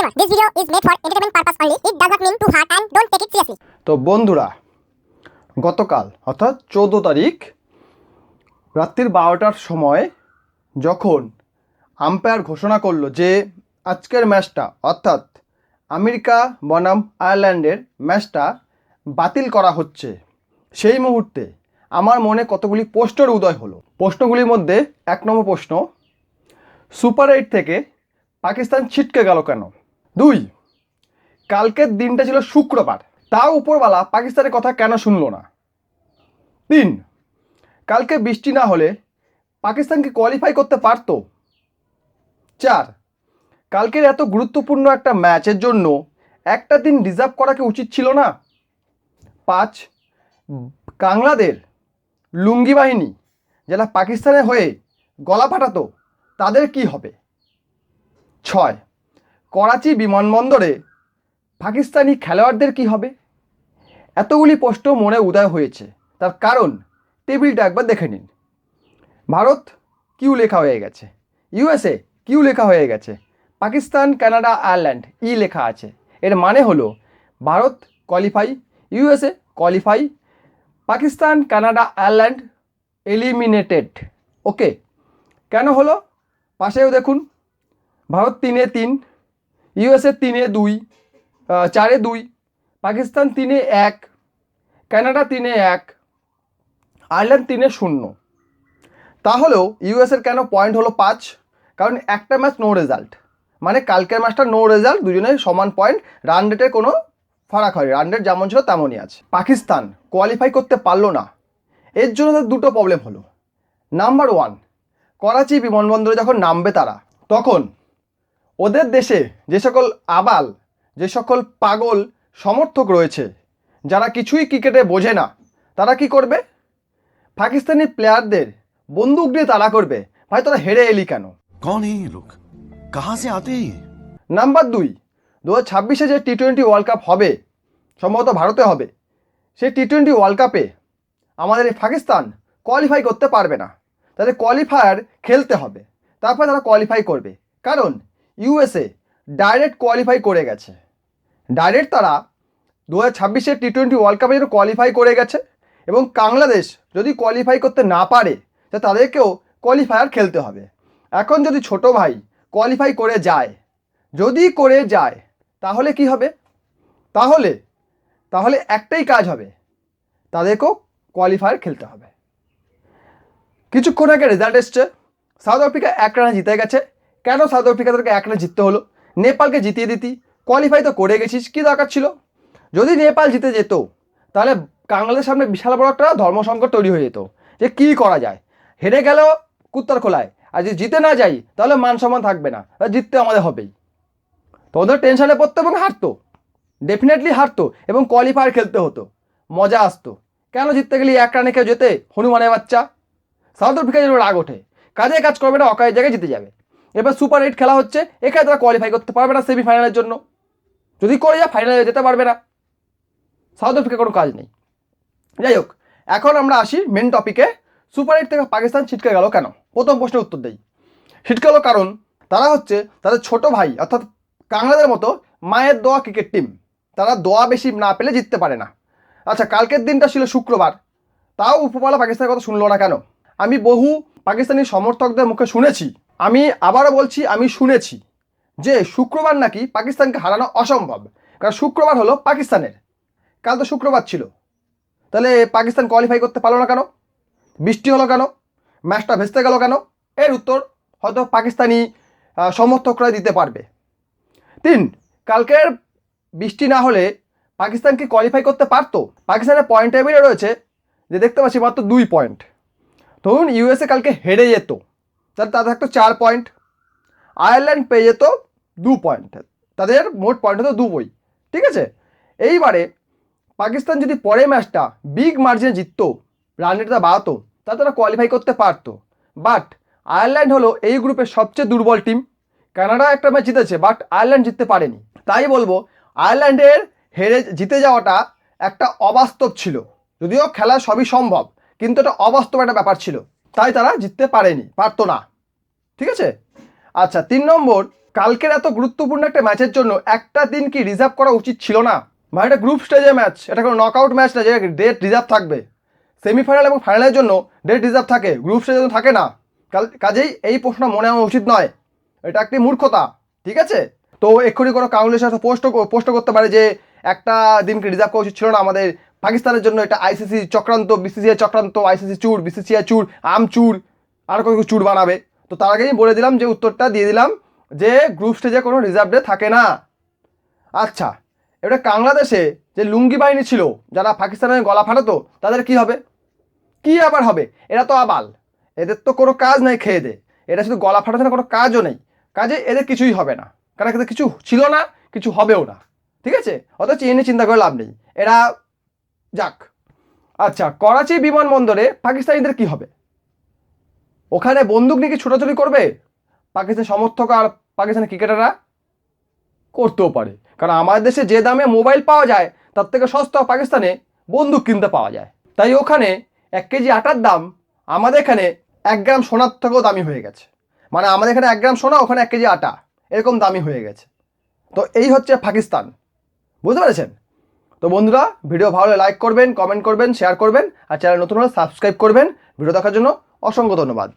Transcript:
Disclaimer This video is made for entertainment purpose only. It does not mean to hurt and don't take it seriously. তো বন্ধুরা, গতকাল, অর্থাৎ চোদ্দ তারিখ, রাত্রির বারোটার সময় যখন আম্পায়ার ঘোষণা করল যে আজকের ম্যাচটা, অর্থাৎ আমেরিকা বনাম আয়ারল্যান্ডের ম্যাচটা বাতিল করা হচ্ছে, সেই মুহূর্তে আমার মনে কতগুলি প্রশ্নের উদয় হলো প্রশ্নগুলির মধ্যে এক নম্বর প্রশ্ন, সুপার এইট থেকে পাকিস্তান ছিটকে গেল কেন দুই, কালকের দিনটা ছিল শুক্রবার। তা উপরওয়ালা পাকিস্তানের কথা কেন শুনলো না? তিন, কালকে বৃষ্টি না হলে পাকিস্তানকে কোয়ালিফাই করতে পারতো? চার, কালকের এত গুরুত্বপূর্ণ একটা ম্যাচের জন্য একটা দিন রিজার্ভ করা কি উচিত ছিল না? পাঁচ কাংলাদের লুঙ্গি বাহিনী যারা পাকিস্তানের হয়ে গলা ফাটাতো, তাদের কি হবে? ছয় করাচি বিমানবন্দরে পাকিস্তানি খেলোয়াড়দের কি হবে? এতগুলি প্রশ্ন মনে উদয় হয়েছে। তার কারণ টেবিলটা একবার দেখে নিন। ভারত কিউ লেখা হয়ে গেছে। ইউএসএ কিউ লেখা হয়ে গেছে। পাকিস্তান, কানাডা, আয়ারল্যান্ড ই লেখা আছে। এর মানে হলো Bharat qualify USA qualify Pakistan, Canada, Ireland eliminated okay, কেন হলো? পাশেও দেখুন। ভারত তিনে তিন ইউএসএ তিনে দুই চারে দুই, পাকিস্তান তিনে এক, কানাডা তিনে এক, আয়ারল্যান্ড তিনে শূন্য। তাহলেও ইউএসের কেন পয়েন্ট হলো পাঁচ? কারণ একটা ম্যাচ নো রেজাল্ট মানে কালকের ম্যাচটা নো রেজাল্ট দুজনের সমান পয়েন্ট রান রেটের কোনো ফারাক হয় রান রেট যেমন ছিল তেমনই আছে। পাকিস্তান কোয়ালিফাই করতে পারল না। এর জন্য তার দুটো প্রবলেম হলো। নাম্বার ওয়ান করাচি বিমানবন্দরে যখন নামবে তারা, তখন ওদের দেশে যে সকল আবাল যে সকল পাগল সমর্থক রয়েছে যারা কিছুই ক্রিকেটে বোঝে না তারা কি করবে? পাকিস্তানি প্লেয়ারদের বন্দুক দিয়ে তাড়া করবে। ভাই তোরা হেরে এলি কেন? কন লোক আতে নাম্বার দুই দু হাজার ছাব্বিশে যে টি টোয়েন্টি ওয়ার্ল্ড কাপ হবে সম্ভবত ভারতে হবে সেই টি টোয়েন্টি ওয়ার্ল্ড কাপে আমাদের এই পাকিস্তান কোয়ালিফাই করতে পারবে না। তাদের কোয়ালিফায়ার খেলতে হবে। তারপরে তারা কোয়ালিফাই করবে। কারণ ইউএসএ ডাইরেক্ট কোয়ালিফাই করে গেছে। ডাইরেক্ট তারা দু হাজার ছাব্বিশের টি টোয়েন্টি ওয়ার্ল্ড কাপে যেন কোয়ালিফাই করে গেছে এবং বাংলাদেশ যদি কোয়ালিফাই করতে না পারে, তা তাদেরকেও কোয়ালিফায়ার খেলতে হবে। এখন যদি ছোট ভাই কোয়ালিফাই করে যায়, যদি করে যায়, তাহলে কি হবে? তাহলে তাহলে একটাই কাজ হবে, তাদেরকেও কোয়ালিফায়ার খেলতে হবে। কিছুক্ষণ আগে রেজাল্ট এসছে সাউথ আফ্রিকা এক রানে জিতে গেছে কেন সাউথ আফ্রিকা তাদেরকে এক রানে জিততে হলো? নেপালকে জিতিয়ে দিতি। কোয়ালিফাই তো করে গেছিস, কী দরকার ছিল? যদি নেপাল জিতে যেত, তাহলে বাংলাদেশের সামনে বিশাল বড় একটা ধর্মসংকট তৈরি হয়ে যেত। যে কী করা যায়? হেরে গেলেও কুত্তার খোলায়। আর যদি জিতে না যাই, তাহলে মান সম্মান থাকবে না। জিততে আমাদের হবেই। তো ওদের টেনশনে পড়তো এবং হারতো। ডেফিনেটলি হারতো এবং কোয়ালিফায়ার খেলতে হতো। মজা আসতো। কেন জিততে গেলে এক রানে কেউ যেতে হনুমানের বাচ্চা। সাউথ আফ্রিকা যেন রাগ ওঠে। কাজে কাজ করবে না অকাজের জায়গায় জিতে যাবে। এবার সুপার এইট খেলা হচ্ছে, এখানে তারা কোয়ালিফাই করতে পারবে না সেমিফাইনালের জন্য। যদি করে যায় ফাইনালে যেতে পারবে না, সাউথ আফ্রিকা কোনো কাজ নেই। যাই হোক, এখন আমরা আসি মেন টপিকে সুপার এইট থেকে পাকিস্তান ছিটকে গেল কেন? প্রথম প্রশ্নের উত্তর দেই। ছিটকে গেল কারণ তারা হচ্ছে তাদের ছোট ভাই, অর্থাৎ কাংলাদের মতো মায়ের দোয়া ক্রিকেট টিম তারা দোয়া বেশি না পেলে জিততে পারে না। আচ্ছা কালকের দিনটা ছিল শুক্রবার। তাও উপরওয়ালা পাকিস্তানের কথা শুনলো না কেন? আমি বহু পাকিস্তানি সমর্থকদের মুখে শুনেছি আমি আবারও বলছি, আমি শুনেছি যে শুক্রবার নাকি পাকিস্তানকে হারানো অসম্ভব। কারণ শুক্রবার হলো পাকিস্তানের। কাল তো শুক্রবার ছিল। তাহলে পাকিস্তান কোয়ালিফাই করতে পারল না কেন? বৃষ্টি হলো কেন? ম্যাচটা ভেস্তে গেল কেন? এর উত্তর হয়তো পাকিস্তানি সমর্থকরা দিতে পারবে। তিন, কালকের বৃষ্টি না হলে পাকিস্তান কি কোয়ালিফাই করতে পারতো? পাকিস্তানের পয়েন্ট টেবিলে রয়েছে যে দেখতে পাচ্ছি মাত্র দুই পয়েন্ট ধরুন ইউএসএ কালকে হেরে যেত। তাহলে তাদের থাকতো চার পয়েন্ট আয়ারল্যান্ড পেয়ে যেত দু পয়েন্ট তাদের মোট পয়েন্ট হতো দু বই। ঠিক আছে? এইবারে পাকিস্তান যদি পরের ম্যাচটা বিগ মার্জিনে জিততো রান রেটটা বাড়াতো, তাহলে তারা কোয়ালিফাই করতে পারতো। বাট আয়ারল্যান্ড হলো এই গ্রুপের সবচেয়ে দুর্বল টিম কানাডা একটা ম্যাচ জিতেছে বাট আয়ারল্যান্ড জিততে পারেনি। তাই বলব, আয়ারল্যান্ডের হেরে জিতে যাওয়াটা একটা অবাস্তব ছিল। যদিও খেলা সবই সম্ভব, কিন্তু এটা অবাস্তব একটা ব্যাপার ছিল। তাই তারা জিততে পারেনি, পারতো না। ঠিক আছে? আচ্ছা তিন নম্বর, কালকের এত গুরুত্বপূর্ণ একটা ম্যাচের জন্য একটা দিন কি রিজার্ভ করা উচিত ছিল না? মানে এটা গ্রুপ স্টেজের ম্যাচ এটা কোনো নকআউট ম্যাচ না, যে ডেট রিজার্ভ থাকবে। সেমিফাইনাল এবং ফাইনালের জন্য ডেট রিজার্ভ থাকে গ্রুপ স্টেজে থাকে না। কাজেই এই প্রশ্ন মনে হওয়া উচিত নয়। এটা একটি মূর্খতা, ঠিক আছে? তো এক্ষুনি কোনো কাউন্সিলের সাথে পোস্ট পোস্ট করতে পারে যে একটা দিনকে রিজার্ভ করা উচিত ছিল না আমাদের পাকিস্তানের জন্য এটা আইসিসি চক্রান্ত বিসিসিআই চক্রান্ত আইসিসি চুর বিসিসিআই চুর, আম চুর, আর কোনো চুর বানাবে। তো তার আগেই বলে দিলাম যে উত্তরটা দিয়ে দিলাম যে গ্রুপ স্টেজে কোনো রিজার্ভ ডে থাকে না। আচ্ছা এবারে বাংলাদেশে যে লুঙ্গি বাহিনী ছিল, যারা পাকিস্তানের গলা ফাটাতো, তাদের কি হবে? কি আবার হবে? এরা তো আবাল। এদের তো কোনো কাজ নাই খেয়ে দে। এরা শুধু গলা ফাটাতে না, কোনো কাজও নেই। কাজে এদের কিছুই হবে না। কারণ এদের কিছু ছিল না, কিছু হবেও না। ঠিক আছে? অথচ এ নিয়ে চিন্তা করে লাভ নেই। এরা যাক। আচ্ছা করাচি বিমানবন্দরে পাকিস্তানিদের কি হবে? ওখানে বন্দুক নিয়ে কি ছোটাছুটি করবে? পাকিস্তান সমর্থক আর পাকিস্তানের ক্রিকেটাররা? করতেও পারে। কারণ আমাদের দেশে যে দামে মোবাইল পাওয়া যায়, তার থেকে সস্তা পাকিস্তানে বন্দুক কিনতে পাওয়া যায়। তাই ওখানে এক কেজি আটার দাম আমাদের এখানে এক গ্রাম সোনার থেকেও দামি হয়ে গেছে। মানে আমাদের এখানে এক গ্রাম সোনা, ওখানে এক কেজি আটা, এরকম দামি হয়ে গেছে। তো এই হচ্ছে পাকিস্তান। বুঝতে পেরেছেন? তো বন্ধুরা, ভিডিও ভালো লাইক করবেন কমেন্ট করবেন শেয়ার করবেন, আর চ্যানেল নতুন হলে সাবস্ক্রাইব করবেন। ভিডিও দেখার জন্য অসংখ্য ধন্যবাদ।